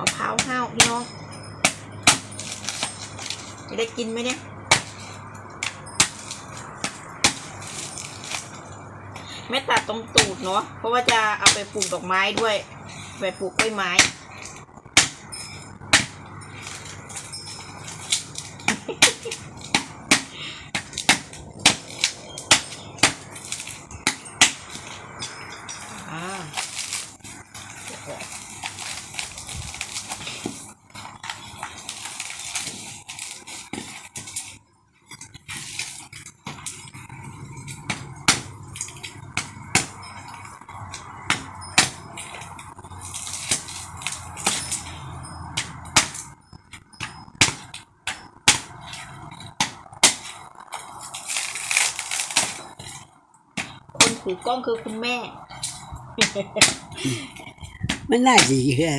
มะพร้าวห้าวพี่น้องจะได้กินไหมเนี่ยไม่ตัดตรงตูดเนาะเพราะว่าจะเอาไปปลูกดอกไม้ด้วย ไปปลูกกล้วยไม้ ถือกล้องคือคุณแม่ มันน่าดีเชื่